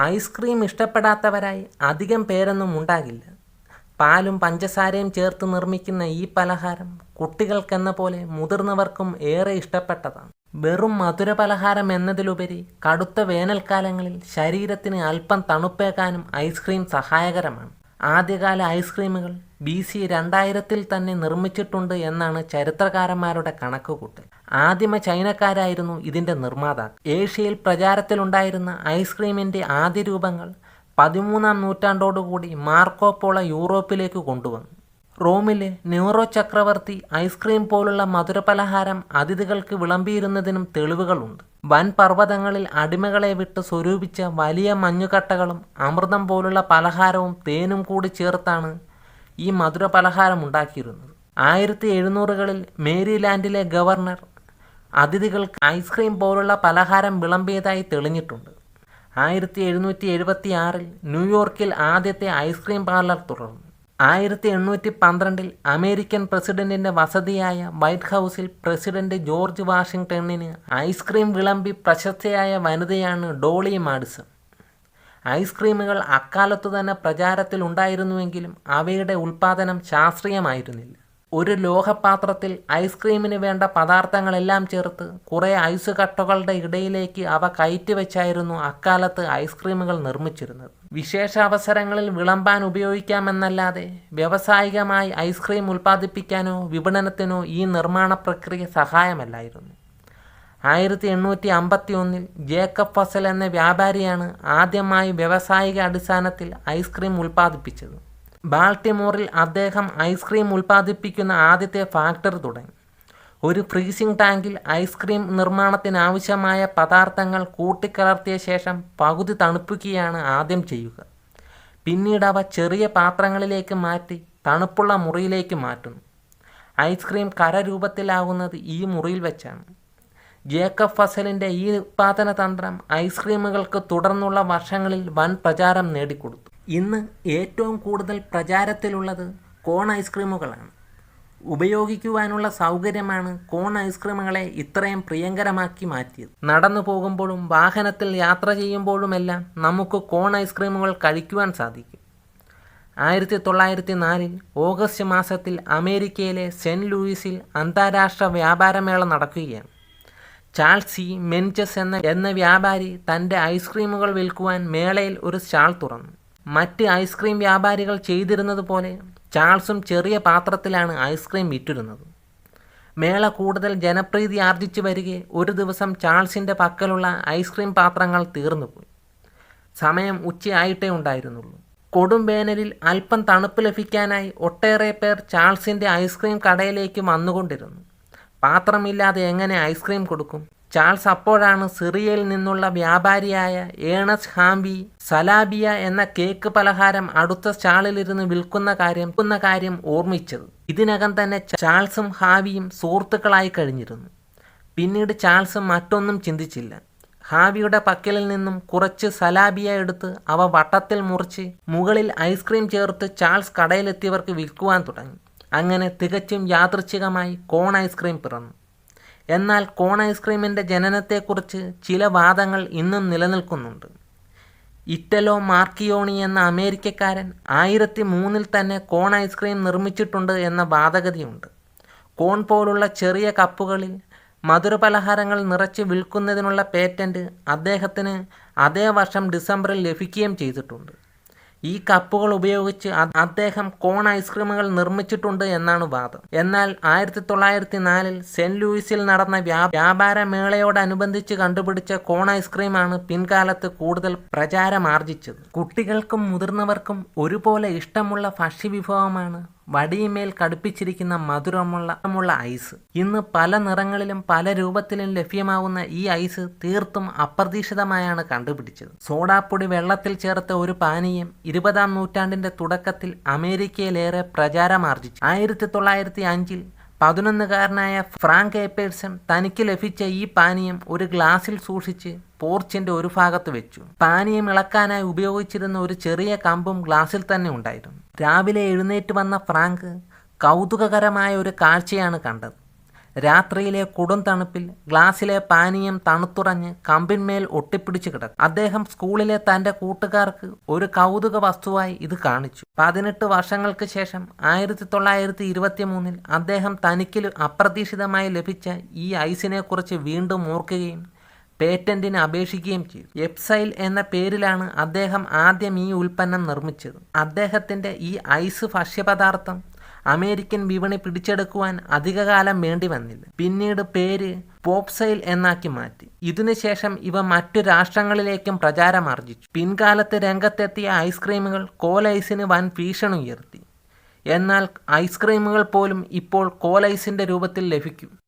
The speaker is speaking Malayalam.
ഐസ്ക്രീം ഇഷ്ടപ്പെടാത്തവരായി അധികം പേരൊന്നും ഉണ്ടാകില്ല. പാലും പഞ്ചസാരയും ചേർത്ത് നിർമ്മിക്കുന്ന ഈ പലഹാരം കുട്ടികൾക്കെന്ന പോലെ മുതിർന്നവർക്കും ഏറെ ഇഷ്ടപ്പെട്ടതാണ്. വെറും മധുര പലഹാരം എന്നതിലുപരി കടുത്ത വേനൽക്കാലങ്ങളിൽ ശരീരത്തിന് അല്പം തണുപ്പേക്കാനും ഐസ്ക്രീം സഹായകരമാണ്. ആദ്യകാല ഐസ്ക്രീമുകൾ ബി സി രണ്ടായിരത്തിൽ തന്നെ നിർമ്മിച്ചിട്ടുണ്ട് എന്നാണ് ചരിത്രകാരന്മാരുടെ കണക്കുകൂട്ടൽ. ആദിമ ചൈനക്കാരായിരുന്നു ഇതിന്റെ നിർമ്മാതാക്കൾ ഏഷ്യയിൽ പ്രചാരത്തിലുണ്ടായിരുന്ന ഐസ്ക്രീമിന്റെ ആദ്യ രൂപങ്ങൾ പതിമൂന്നാം നൂറ്റാണ്ടോടുകൂടി മാർക്കോ പോള യൂറോപ്പിലേക്ക് കൊണ്ടുവന്നു. റോമിലെ ന്യൂറോ ചക്രവർത്തി ഐസ്ക്രീം പോലുള്ള മധുരപലഹാരം അതിഥികൾക്ക് വിളമ്പിയിരുന്നതിനും തെളിവുകളുണ്ട്. വൻ പർവതങ്ങളിൽ അടിമകളെ വിട്ട് സ്വരൂപിച്ച വലിയ മഞ്ഞുകട്ടകളും അമൃതം പോലുള്ള പലഹാരവും തേനും കൂടി ചേർത്താണ് ഈ മധുരപലഹാരം ഉണ്ടാക്കിയിരുന്നത്. ആയിരത്തി എഴുന്നൂറുകളിൽ മേരിലാൻഡിലെ ഗവർണർ അതിഥികൾക്ക് ഐസ്ക്രീം പോലുള്ള പലഹാരം വിളമ്പിയതായി തെളിഞ്ഞിട്ടുണ്ട്. ആയിരത്തി എഴുന്നൂറ്റി എഴുപത്തി ആറിൽ ന്യൂയോർക്കിൽ ആദ്യത്തെ ഐസ്ക്രീം പാർലർ തുറന്നു. ആയിരത്തി എണ്ണൂറ്റി പന്ത്രണ്ടിൽ അമേരിക്കൻ പ്രസിഡന്റിന്റെ വസതിയായ വൈറ്റ് ഹൗസിൽ പ്രസിഡന്റ് ജോർജ് വാഷിംഗ്ടണിന് ഐസ്ക്രീം വിളമ്പി പ്രശസ്തയായ വനിതയാണ് ഡോളി മാഡിസൺ. ഐസ്ക്രീമുകൾ അക്കാലത്തു തന്നെ പ്രചാരത്തിലുണ്ടായിരുന്നുവെങ്കിലും അവയുടെ ഉൽപ്പാദനം ശാസ്ത്രീയമായിരുന്നില്ല. ഒരു ലോഹപാത്രത്തിൽ ഐസ്ക്രീമിന് വേണ്ട പദാർത്ഥങ്ങളെല്ലാം ചേർത്ത് കുറേ ഐസ് കട്ടകളുടെ ഇടയിലേക്ക് അവ കയറ്റി വെച്ചായിരുന്നു അക്കാലത്ത് ഐസ്ക്രീമുകൾ നിർമ്മിച്ചിരുന്നത്. വിശേഷാവസരങ്ങളിൽ വിളമ്പാൻ ഉപയോഗിക്കാമെന്നല്ലാതെ വ്യാവസായികമായി ഐസ്ക്രീം ഉൽപ്പാദിപ്പിക്കാനോ വിപണനത്തിനോ ഈ നിർമ്മാണ പ്രക്രിയ സഹായമല്ലായിരുന്നു. ആയിരത്തി എണ്ണൂറ്റി അമ്പത്തി ഒന്നിൽ ജേക്കബ് ഫസൽ എന്ന വ്യാപാരിയാണ് ആദ്യമായി വ്യാവസായിക അടിസ്ഥാനത്തിൽ ഐസ്ക്രീം ഉൽപ്പാദിപ്പിച്ചത്. ബാൾട്ടിമോറിൽ അദ്ദേഹം ഐസ്ക്രീം ഉൽപ്പാദിപ്പിക്കുന്ന ആദ്യത്തെ ഫാക്ടറി തുടങ്ങി. ഒരു ഫ്രീസിംഗ് ടാങ്കിൽ ഐസ്ക്രീം നിർമ്മാണത്തിനാവശ്യമായ പദാർത്ഥങ്ങൾ കൂട്ടിക്കലർത്തിയ ശേഷം പകുതി തണുപ്പിക്കുകയാണ് ആദ്യം ചെയ്യുക. പിന്നീട് അവ ചെറിയ പാത്രങ്ങളിലേക്ക് മാറ്റി തണുപ്പുള്ള മുറിയിലേക്ക് മാറ്റുന്നു. ഐസ്ക്രീം കരരൂപത്തിലാകുന്നത് ഈ മുറിയിൽ വെച്ചാണ്. ജേക്കബ് ഫസലിന്റെ ഈ ഉത്പാദന തന്ത്രം ഐസ്ക്രീമുകൾക്ക് തുടർന്നുള്ള വർഷങ്ങളിൽ വൻ പ്രചാരം നേടിക്കൊടുത്തു. ഇന്ന് ഏറ്റവും കൂടുതൽ പ്രചാരത്തിലുള്ളത് കോൺ ഐസ്ക്രീമുകളാണ്. ഉപയോഗിക്കുവാനുള്ള സൗകര്യമാണ് കോൺ ഐസ്ക്രീമുകളെ ഇത്രയും പ്രിയങ്കരമാക്കി മാറ്റിയത്. നടന്നു പോകുമ്പോഴും വാഹനത്തിൽ യാത്ര ചെയ്യുമ്പോഴുമെല്ലാം നമുക്ക് കോൺ ഐസ്ക്രീമുകൾ കഴിക്കുവാൻ സാധിക്കും. ആയിരത്തി തൊള്ളായിരത്തി നാലിൽ ഓഗസ്റ്റ് മാസത്തിൽ അമേരിക്കയിലെ സെന്റ് ലൂയിസിൽ അന്താരാഷ്ട്ര വ്യാപാരമേള നടക്കുകയാണ്. ചാൾസ് സി മെൻചസ് എന്ന എന്ന വ്യാപാരി തന്റെ ഐസ്ക്രീമുകൾ വിൽക്കുവാൻ മേളയിൽ ഒരു സ്റ്റാൾ തുറന്നു. മറ്റ് ഐസ്ക്രീം വ്യാപാരികൾ ചെയ്തിരുന്നത് പോലെ ചാൾസും ചെറിയ പാത്രത്തിലാണ് ഐസ്ക്രീം വിറ്റിരുന്നത് മേള കൂടുതൽ ജനപ്രീതി ആർജിച്ചു വരികെ ഒരു ദിവസം ചാൾസിന്റെ പക്കലുള്ള ഐസ്ക്രീം പാത്രങ്ങൾ തീർന്നുപോയി സമയം ഉച്ചയായിട്ടേ ഉണ്ടായിരുന്നുള്ളൂ. കൊടും വേനലിൽ അല്പം തണുപ്പ് ലഭിക്കാനായി ഒട്ടേറെ പേർ ചാൾസിന്റെ ഐസ്ക്രീം കടയിലേക്ക് വന്നുകൊണ്ടിരുന്നു. പാത്രമില്ലാതെ എങ്ങനെ ഐസ്ക്രീം കൊടുക്കും? ചാൾസ് അപ്പോഴാണ് സിറിയയിൽ നിന്നുള്ള വ്യാപാരിയായ ഏണസ് ഹാംബി സലാബിയ എന്ന കേക്ക് പലഹാരം അടുത്ത സ്റ്റാളിലിരുന്ന് വിൽക്കുന്ന കാര്യം വിൽക്കുന്ന കാര്യം ഓർമ്മിച്ചത്. ഇതിനകം തന്നെ ചാൾസും ഹാവിയും സുഹൃത്തുക്കളായി കഴിഞ്ഞിരുന്നു. പിന്നീട് ചാൾസ് മറ്റൊന്നും ചിന്തിച്ചില്ല. ഹാവിയുടെ പക്കലിൽ നിന്നും കുറച്ച് സലാബിയ എടുത്ത് അവ വട്ടത്തിൽ മുറിച്ച് മുകളിൽ ഐസ്ക്രീം ചേർത്ത് ചാൾസ് കടയിലെത്തിയവർക്ക് വിൽക്കുവാൻ തുടങ്ങി. അങ്ങനെ തികച്ചും യാദൃച്ഛികമായി കോൺ ഐസ്ക്രീം പിറന്നു. എന്നാൽ കോൺ ഐസ്ക്രീമിന്റെ ജനനത്തെക്കുറിച്ച് ചില വാദങ്ങൾ ഇന്നും നിലനിൽക്കുന്നുണ്ട്. ഇറ്റലോ മാർക്കിയോണി എന്ന അമേരിക്കക്കാരൻ ആയിരത്തി മൂന്നിൽ തന്നെ കോൺ ഐസ്ക്രീം നിർമ്മിച്ചിട്ടുണ്ട് എന്ന വാദഗതിയുണ്ട്. കോൺ പോലുള്ള ചെറിയ കപ്പുകളിൽ മധുരപലഹാരങ്ങൾ നിറച്ച് വിൽക്കുന്നതിനുള്ള പേറ്റന്റ് അദ്ദേഹത്തിന് അതേ വർഷം ഡിസംബറിൽ ലഭിക്കുകയും ചെയ്തിട്ടുണ്ട്. ഈ കപ്പുകൾ ഉപയോഗിച്ച് അദ്ദേഹം കോൺ ഐസ്ക്രീമുകൾ നിർമ്മിച്ചിട്ടുണ്ട് എന്നാണ് വാദം. എന്നാൽ ആയിരത്തി തൊള്ളായിരത്തി നാലിൽ സെന്റ് ലൂയിസിൽ നടന്ന വ്യാപാര മേളയോടനുബന്ധിച്ച് കണ്ടുപിടിച്ച കോൺ ഐസ്ക്രീമാണ് പിൻകാലത്ത് കൂടുതൽ പ്രചാരമാർജിച്ചത്. കുട്ടികൾക്കും മുതിർന്നവർക്കും ഒരുപോലെ ഇഷ്ടമുള്ള ഭക്ഷ്യവിഭവമാണ് വടിയുമേൽ കടുപ്പിച്ചിരിക്കുന്ന മധുരമുള്ള ഐസ് ഇന്ന് പല നിറങ്ങളിലും പല രൂപത്തിലും ലഭ്യമാവുന്ന ഈ ഐസ് തീർത്തും അപ്രതീക്ഷിതമായാണ് കണ്ടുപിടിച്ചത്. സോഡാപ്പൊടി വെള്ളത്തിൽ ചേർത്ത ഒരു പാനീയം ഇരുപതാം നൂറ്റാണ്ടിന്റെ തുടക്കത്തിൽ അമേരിക്കയിലേറെ പ്രചാരമാർജിച്ചു ആയിരത്തി തൊള്ളായിരത്തി അഞ്ചിൽ പതിനൊന്നുകാരനായ ഫ്രാങ്ക് ഏപ്പേഴ്സൺ തനിക്ക് ലഭിച്ച ഈ പാനീയം ഒരു ഗ്ലാസിൽ സൂക്ഷിച്ച് പോർച്ചിന്റെ ഒരു ഭാഗത്ത് വെച്ചു. പാനീയം ഇളക്കാനായി ഉപയോഗിച്ചിരുന്ന ഒരു ചെറിയ കമ്പും ഗ്ലാസിൽ തന്നെ ഉണ്ടായിരുന്നു. രാവിലെ എഴുന്നേറ്റ് വന്ന ഫ്രാങ്ക് കൗതുകകരമായ ഒരു കാഴ്ചയാണ് കണ്ടത്. രാത്രിയിലെ കൊടും തണുപ്പിൽ ഗ്ലാസ്സിലെ പാനീയം തണുത്തുറഞ്ഞ് കമ്പിന്മേൽ ഒട്ടിപ്പിടിച്ചു കിടക്കും. അദ്ദേഹം സ്കൂളിലെ തന്റെ കൂട്ടുകാർക്ക് ഒരു കൗതുക വസ്തുവായി ഇത് കാണിച്ചു. പതിനെട്ട് വർഷങ്ങൾക്ക് ശേഷം ആയിരത്തി തൊള്ളായിരത്തി ഇരുപത്തി മൂന്നിൽ അദ്ദേഹം തനിക്ക് അപ്രതീക്ഷിതമായി ലഭിച്ച ഈ ഐസിനെക്കുറിച്ച് വീണ്ടും ഓർക്കുകയും പേറ്റന്റിന് അപേക്ഷിക്കുകയും ചെയ്തു. എപ്സൈൽ എന്ന പേരിലാണ് അദ്ദേഹം ആദ്യം ഈ ഉൽപ്പന്നം നിർമ്മിച്ചത്. അദ്ദേഹത്തിന്റെ ഈ ഐസ് ഭക്ഷ്യപദാർത്ഥം അമേരിക്കൻ വിപണി പിടിച്ചെടുക്കുവാൻ അധികകാലം വേണ്ടി വന്നില്ല. പിന്നീട് പേര് പോപ്സൈൽ എന്നാക്കി മാറ്റി. ഇതിനുശേഷം ഇവ മറ്റു രാഷ്ട്രങ്ങളിലേക്കും പ്രചാരമാർജിച്ചു പിൻകാലത്ത് രംഗത്തെത്തിയ ഐസ്ക്രീമുകൾ കോലൈസിന് വൻ ഭീഷണി ഉയർത്തി. എന്നാൽ ഐസ്ക്രീമുകൾ പോലും ഇപ്പോൾ കോലൈസിന്റെ രൂപത്തിൽ ലഭിക്കും.